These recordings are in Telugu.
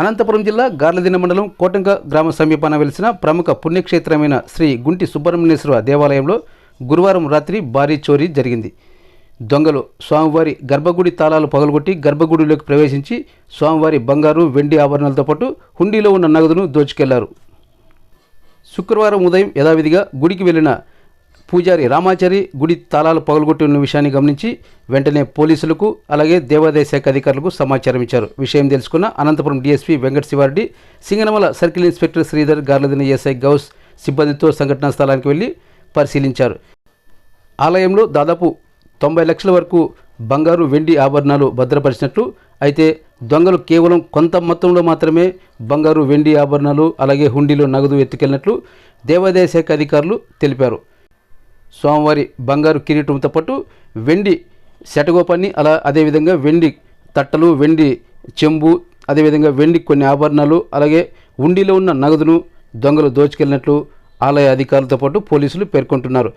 అనంతపురం జిల్లా గార్లదిన మండలం కోటంక గ్రామ సమీపాన వెలిసిన ప్రముఖ పుణ్యక్షేత్రమైన శ్రీ గుంటి సుబ్రహ్మణ్యేశ్వర దేవాలయంలో గురువారం రాత్రి భారీ చోరీ జరిగింది. దొంగలు స్వామివారి గర్భగుడి తాళాలు పగలగొట్టి గర్భగుడిలోకి ప్రవేశించి స్వామివారి బంగారు వెండి ఆభరణాలతో పాటు హుండీలో ఉన్న నగదును దోచుకెళ్ళారు. శుక్రవారం ఉదయం యథావిధిగా గుడికి వెళ్ళిన పూజారి రామాచారి గుడి తాళాలు పగలగొట్టి ఉన్న విషయాన్ని గమనించి వెంటనే పోలీసులకు అలాగే దేవాదాయ శాఖ అధికారులకు సమాచారం ఇచ్చారు. విషయం తెలుసుకున్న Anantapuram DSP Venkata Sivareddy Singanamala circle inspector Sridhar Garladinne SI Ghouse సిబ్బందితో సంఘటనా స్థలానికి వెళ్ళి పరిశీలించారు. ఆలయంలో దాదాపు తొంభై లక్షల వరకు బంగారు వెండి ఆభరణాలు భద్రపరిచినట్లు అయితే దొంగలు కేవలం కొంత మొత్తంలో మాత్రమే బంగారు వెండి ఆభరణాలు అలాగే హుండీలో నగదు ఎత్తుకెళ్ళినట్లు దేవాదాయ శాఖ అధికారులు తెలిపారు. స్వామివారి బంగారు కిరీటంతో పాటు వెండి శటగోపాన్ని అలా అదేవిధంగా వెండి తట్టలు వెండి చెంబు అదేవిధంగా వెండి కొన్ని ఆభరణాలు అలాగే ఉండిలో ఉన్న నగదును దొంగలు దోచుకెళ్ళినట్లు ఆలయ అధికారులతో పాటు పోలీసులు పేర్కొంటున్నారు.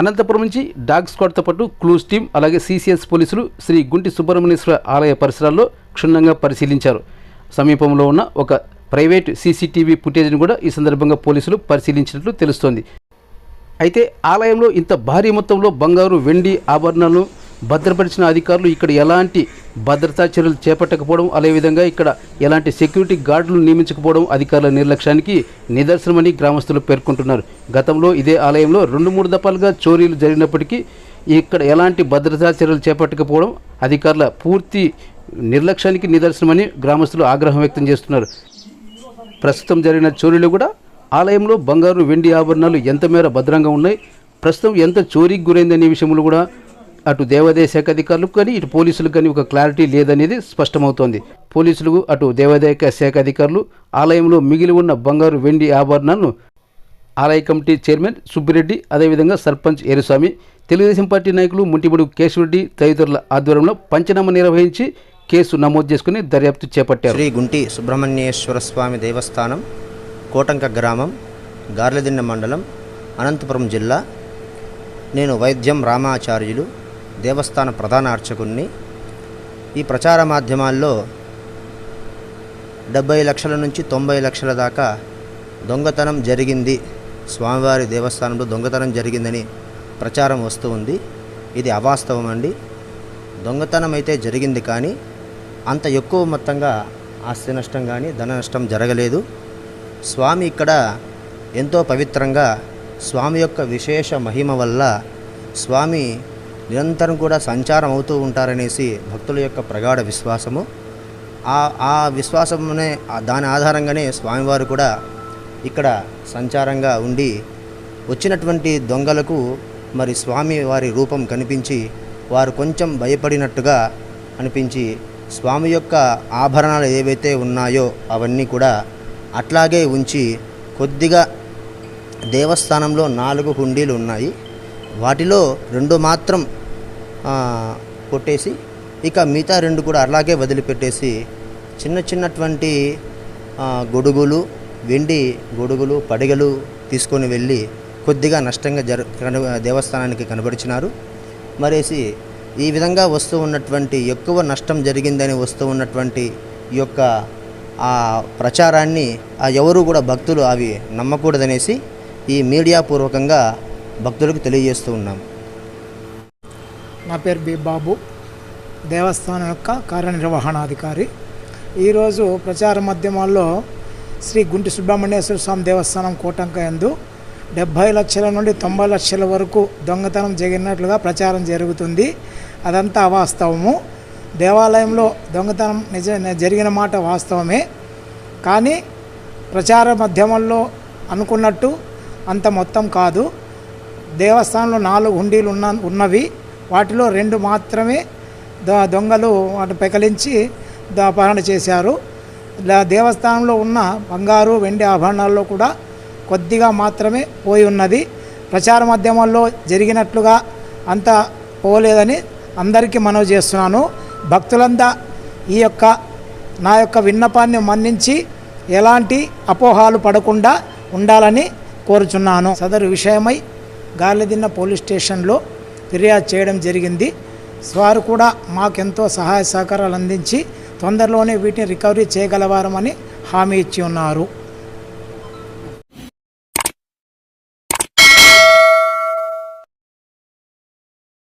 అనంతపురం నుంచి డాగ్ స్క్వాడ్తో పాటు క్లూస్ టీం అలాగే సీసీఎస్ పోలీసులు శ్రీ గుంటి సుబ్రహ్మణ్యేశ్వర ఆలయ పరిసరాల్లో క్షుణ్ణంగా పరిశీలించారు. సమీపంలో ఉన్న ఒక ప్రైవేట్ సీసీటీవీ ఫుటేజ్ను కూడా ఈ సందర్భంగా పోలీసులు పరిశీలించినట్లు తెలుస్తోంది. అయితే ఆలయంలో ఇంత భారీ మొత్తంలో బంగారు వెండి ఆభరణాలను భద్రపరిచిన అధికారులు ఇక్కడ ఎలాంటి భద్రతా చర్యలు చేపట్టకపోవడం అదేవిధంగా ఇక్కడ ఎలాంటి సెక్యూరిటీ గార్డులు నియమించకపోవడం అధికారుల నిర్లక్ష్యానికి నిదర్శనమని గ్రామస్తులు పేర్కొంటున్నారు. గతంలో ఇదే ఆలయంలో రెండు మూడు దఫాలుగా చోరీలు జరిగినప్పటికీ ఇక్కడ ఎలాంటి భద్రతా చర్యలు చేపట్టకపోవడం అధికారుల పూర్తి నిర్లక్ష్యానికి నిదర్శనమని గ్రామస్తులు ఆగ్రహం వ్యక్తం చేస్తున్నారు. ప్రస్తుతం జరిగిన చోరీలు కూడా ఆలయంలో బంగారు వెండి ఆభరణాలు ఎంత మేర భద్రంగా ఉన్నాయి? ప్రస్తుతం ఎంత చోరీకి గురైందనే విషయంలో కూడా అటు దేవాదాయ శాఖ అధికారులకు కానీ ఇటు పోలీసులకు కానీ ఒక క్లారిటీ లేదనేది స్పష్టమవుతోంది. పోలీసులకు అటు దేవాదాయ శాఖ అధికారులు ఆలయంలో మిగిలి ఉన్న బంగారు వెండి ఆభరణాలను ఆలయ కమిటీ చైర్మన్ సుబ్బిరెడ్డి అదేవిధంగా సర్పంచ్ ఏరుస్వామి తెలుగుదేశం పార్టీ నాయకులు ముంటిబడు కేశవరెడ్డి తదితరుల ఆధ్వర్యంలో పంచనామా నిర్వహించి కేసు నమోదు చేసుకుని దర్యాప్తు చేపట్టారు. శ్రీ గుంటి సుబ్రహ్మణ్యేశ్వర స్వామి దేవస్థానం కోటంక గ్రామం గార్లదిన్నె మండలం అనంతపురం జిల్లా. నేను వైద్యం రామాచార్యులు దేవస్థాన ప్రధాన అర్చకుణ్ణి. ఈ ప్రచార మాధ్యమాల్లో డెబ్బై లక్షల నుంచి తొంభై లక్షల దాకా దొంగతనం జరిగింది. స్వామివారి దేవస్థానంలో దొంగతనం జరిగిందని ప్రచారం వస్తూ ఉంది. ఇది అవాస్తవం అండి. దొంగతనం అయితే జరిగింది కానీ అంత ఎక్కువ మొత్తంగా ఆస్తి నష్టం కానీ ధన నష్టం జరగలేదు. స్వామి ఇక్కడ ఎంతో పవిత్రంగా స్వామి యొక్క విశేష మహిమ వల్ల స్వామి నిరంతరం కూడా సంచారం అవుతూ ఉంటారనేసి భక్తుల యొక్క ప్రగాఢ విశ్వాసము. ఆ ఆ విశ్వాసమునే దాని ఆధారంగానే స్వామివారు కూడా ఇక్కడ సంచారంగా ఉండి వచ్చినటువంటి దొంగలకు మరి స్వామి వారి రూపం కనిపించి వారు కొంచెం భయపడినట్టుగా అనిపించి స్వామి యొక్క ఆభరణాలు ఏవైతే ఉన్నాయో అవన్నీ కూడా అట్లాగే ఉంచి కొద్దిగా దేవస్థానంలో నాలుగు హుండీలు ఉన్నాయి. వాటిలో రెండు మాత్రం కొట్టేసి ఇక మిగతా రెండు కూడా అలాగే వదిలిపెట్టేసి చిన్న చిన్నటువంటి గొడుగులు వెండి గొడుగులు పడిగలు తీసుకొని వెళ్ళి కొద్దిగా నష్టంగా జర దేవస్థానానికి కనబడిచినారు. మరేసి ఈ విధంగా వస్తూ ఉన్నటువంటి ఎక్కువ నష్టం జరిగిందని వస్తూ ఉన్నటువంటి ఈ యొక్క ఆ ప్రచారాన్ని ఎవరు కూడా భక్తులు అవి నమ్మకూడదనేసి ఈ మీడియా పూర్వకంగా భక్తులకు తెలియజేస్తూ ఉన్నాం. నా పేరు బి బాబు. దేవస్థానం యొక్క కార్యనిర్వహణాధికారి. ఈరోజు ప్రచార మాధ్యమాల్లో శ్రీ గుంటి సుబ్రహ్మణ్యేశ్వర స్వామి దేవస్థానం కోటంక యందు డెబ్భై లక్షల నుండి తొంభై లక్షల వరకు దొంగతనం జరిగినట్లుగా ప్రచారం జరుగుతుంది. అదంతా అవాస్తవము. దేవాలయంలో దొంగతనం నిజ జరిగిన మాట వాస్తవమే. కానీ ప్రచార మాధ్యమంలో అనుకున్నట్టు అంత మొత్తం కాదు. దేవస్థానంలో నాలుగు హుండీలు ఉన్న ఉన్నవి. వాటిలో రెండు మాత్రమే దొంగలు వాటి పెకలించి ద- అపహరణ చేశారు. ఇలా దేవస్థానంలో ఉన్న బంగారు వెండి ఆభరణాల్లో కూడా కొద్దిగా మాత్రమే పోయి ఉన్నది. ప్రచార మాధ్యమాల్లో జరిగినట్లుగా అంత పోలేదని అందరికీ మనవి చేస్తున్నాను. భక్తులందా ఈ యొక్క నా యొక్క విన్నపాన్ని మన్నించి ఎలాంటి అపోహాలు పడకుండా ఉండాలని కోరుచున్నాను. సదరు విషయమై గాలిదిన్న పోలీస్ స్టేషన్లో ఫిర్యాదు చేయడం జరిగింది. వారు కూడా మాకెంతో సహాయ సహకారాలు అందించి తొందరలోనే వీటిని రికవరీ చేయగలవారమని హామీ ఇచ్చి ఉన్నారు.